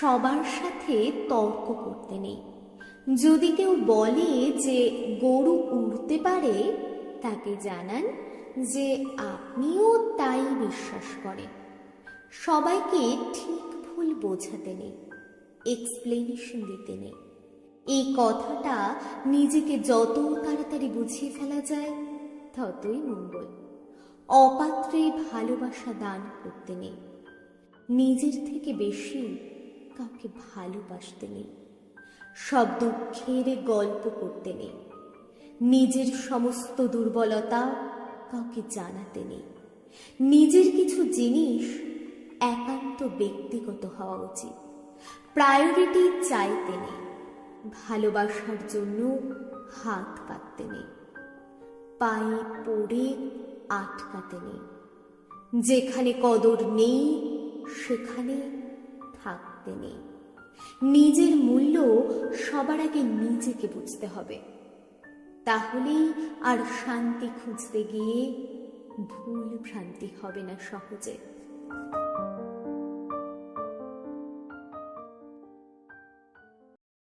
সবার সাথে তর্ক করতে নেই। যদি কেউ বলে যে গরু উড়তে পারে, তাকে জানান যে আপনিও তাই বিশ্বাস করেন। সবাইকে ঠিক ভুল বোঝাতে নেই এক্সপ্লেনেশন দিতে নেই। এই কথাটা নিজেকে যত তাড়াতাড়ি বুঝিয়ে ফেলা যায়, ততই মঙ্গল। অপাত্রে ভালোবাসা দান করতে নেই। নিজের থেকে বেশি কাউকে ভালোবাসতে নেই। সব দুঃখের গল্প করতে নেই। নিজের সমস্ত দুর্বলতা কাউকে জানাতে নেই। নিজের কিছু জিনিস একান্ত ব্যক্তিগত হওয়া উচিত। প্রায়োরিটি চাইতে নেই। ভালোবাসার জন্য হাত পাততে নেই। পায়ে পড়ে আটকাতে নেই। যেখানে কদর নেই, সেখানে থাকতে নেই। নিজের মূল্য সবার আগে নিজেকে বুঝতে হবে। তাহলেই আর শান্তি খুঁজতে গিয়ে ভুল ভ্রান্তি হবে না সহজে।